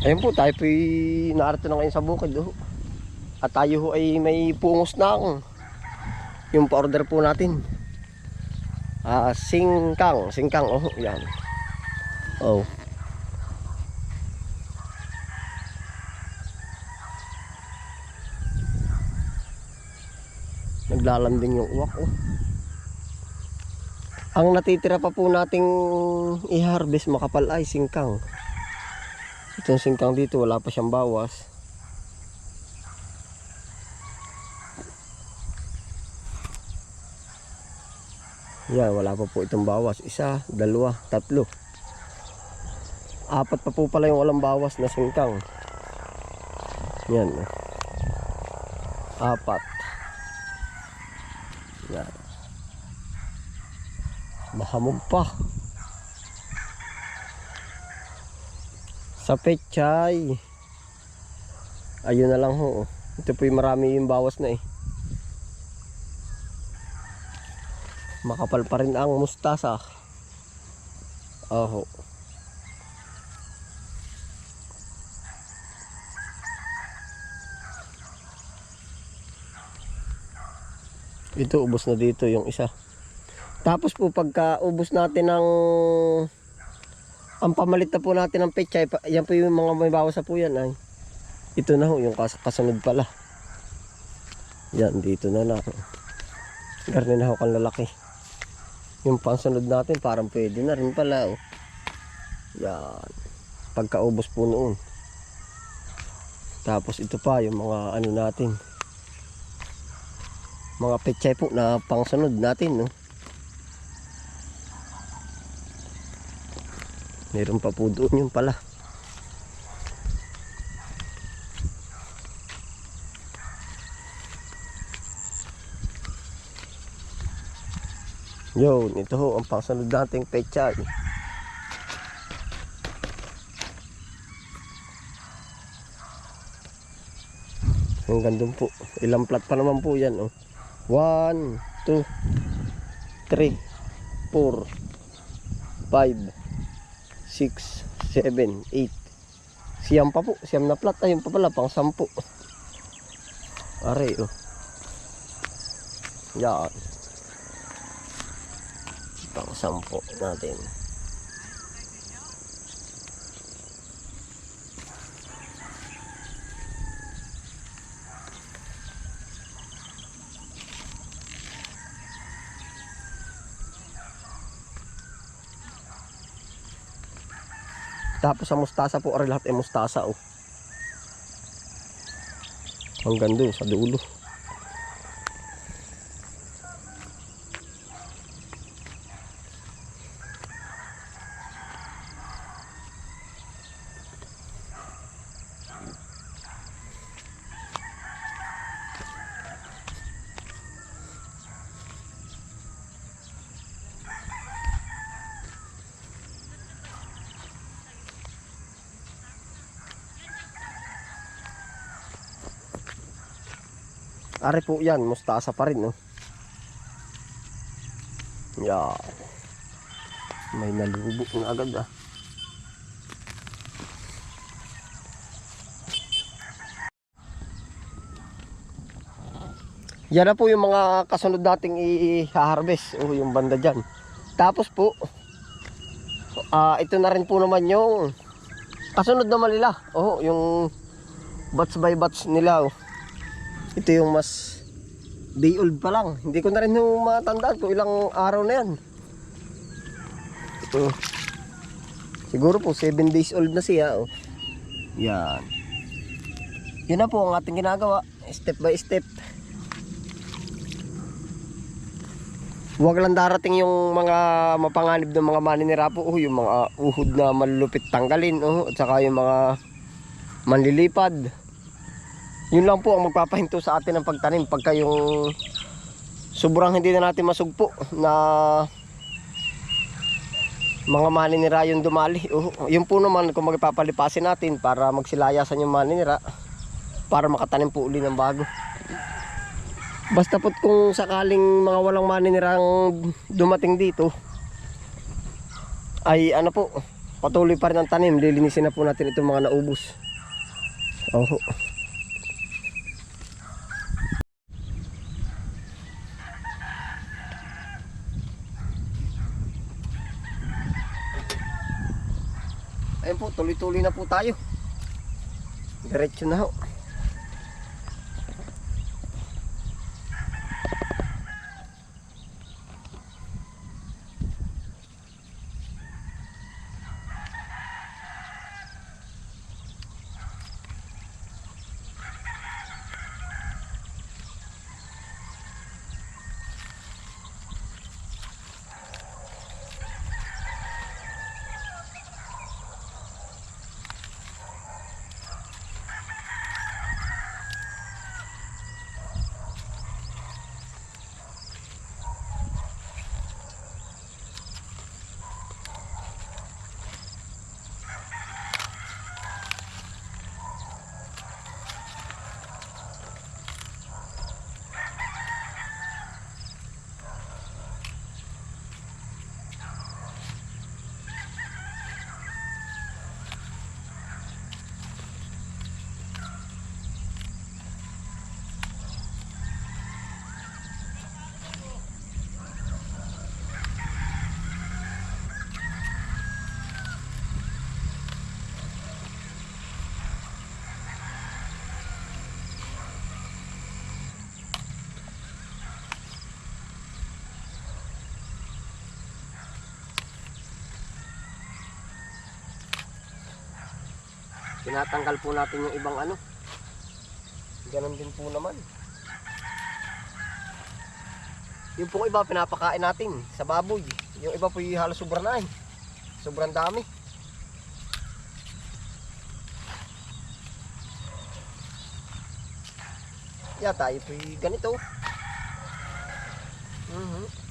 Ayun po, tayo po naarito na ngayon sa bukid. Oh. At tayo ho ay may pungos na ang yung pa-order po natin. Ah, singkang, singkang, oh, yan. Oh. Naglalanding yung uwak, oh. Ang natitira pa po nating i-harvest makapal ay singkang. Itong singkang dito wala pa siyang bawas. Yan, wala pa po itong bawas. Isa, dalawa, tatlo. Apat pa po pala yung walang bawas na singkang. Yan. Apat. Yan. Mahamog pa. Sa pechay. Ayun na lang ho. Ito po yung marami yung bawas na eh. Makapal pa rin ang mustasa. Oho. Ito ubos na dito yung isa. Tapos po pagka ubos natin ng ang pamalit na po natin ng pechay, pa- yan po yung mga may bawas na po yan ay. Ito na ho, yung kas kasunod pala. Yan, dito na na. Garni na ho kang lalaki. Yung pansunod natin, parang pwede na rin pala. Oh. Yan. Pagkaubos po noon. Tapos ito pa, yung mga ano natin. Mga pechay po na pangsunod natin. No? Meron pa po doon yung pala. Yun, ito ho ang pangsunod nating pechay. Hanggang doon po. Ilang plat pa naman po yan. Oh. 1, 2, 3, 4, 5, 6, 7, 8. Siyam pa po. Siyam na plat. Ayun pa pala. Pang sampu. Are oh. Yan. Pang sampu natin. Tapos sa mustasa po, ari lahat ay mustasa oh. Hanggang doon sa dulo. Ari po yan, mustasa pa rin, no? Yan. May nalubo na agad, ah. Yan na po yung mga kasunod nating i-harvest. Oh, yung banda dyan. Tapos po, ah ito na rin po naman yung kasunod naman nila. Oh, yung batch by batch nila. Oh. Ito yung mas day old pa lang. Hindi ko na rin matandaan kung ilang araw na yan. Oh. Siguro po 7 days old na siya. Oh. Yan. Yun na po ang ating ginagawa. Step by step. Huwag lang darating yung mga mapanganib ng mga maninira po. Oh, yung mga uhod na malulupit tanggalin. Oh, at saka yung mga manlilipad. Yun lang po ang magpapahinto sa atin ng pagtanim pagka yung sobrang hindi na natin masugpo na mga maninira yung dumali. Uh, yun po naman kung magpapalipasin natin para magsilayasan yung maninira para makatanim po uli ng bago. Basta po kung sakaling mga walang maninirang dumating dito ay ano po patuloy pa rin ang tanim. Lilinisin na po natin itong mga naubos. Oho. Po, tuloy-tuloy na po tayo. Diretso na ho. Tinatanggal po natin yung ibang ano. Ganon din po naman. Yung pong iba pinapakain natin sa baboy. Yung iba po yung halos sobra na eh. Sobrang dami. Po yung ganito. Mhm.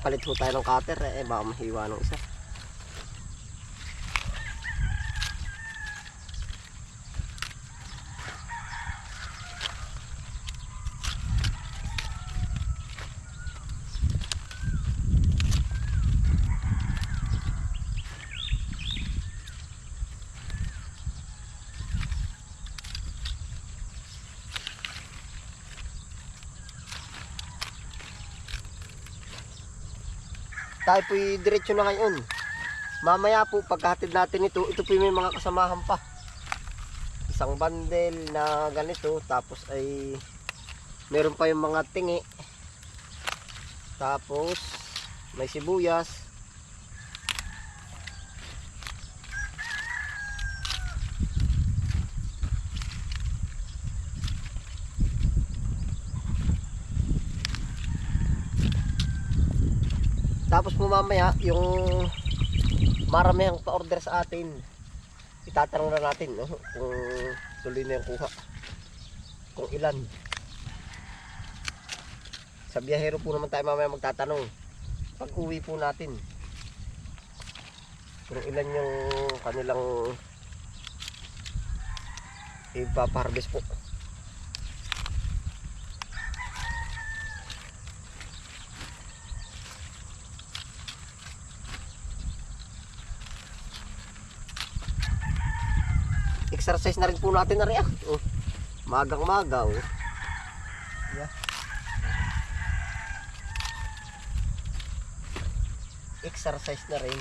Nagpalit ho tayo ng cutter eh, baka mahiwa ng isa. Tayo po diretso na ngayon. Mamaya po pagkahatid natin ito, ito po yung may mga kasamahan pa. Isang bandel na ganito, tapos ay meron pa yung mga tingi. Tapos may sibuyas. Tapos po mamaya, yung maramihang pa-order sa atin, itatanong na natin no? kung tuloy na yung kuha. Kung ilan. Sa biyahero po naman tayo mamaya magtatanong. Pag uwi po natin. Kung ilan yung kanilang ipaparvest po. Exercise na rin po natin na rin. ah. Oh. Magang maga. Oh. Yeah. Exercise na rin.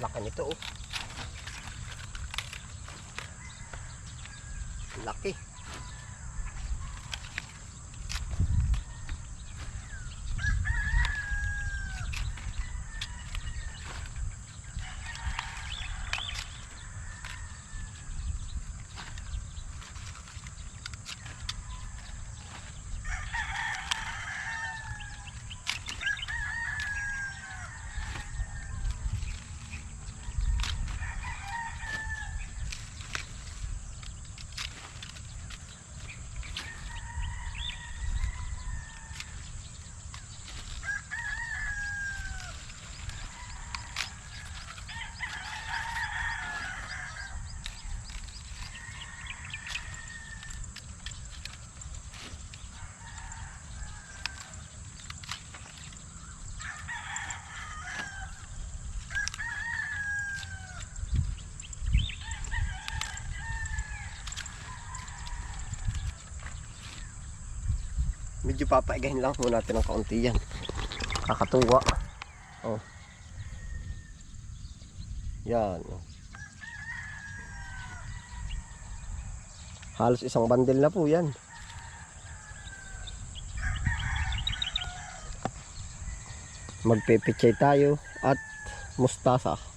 Laki nito oh. Laki. Medyo papaigahin lang muna natin ng kaunti yan. Kakatuwa. Oh. Yan. Halos isang bandel na po yan. Magpepechay tayo at mustasa.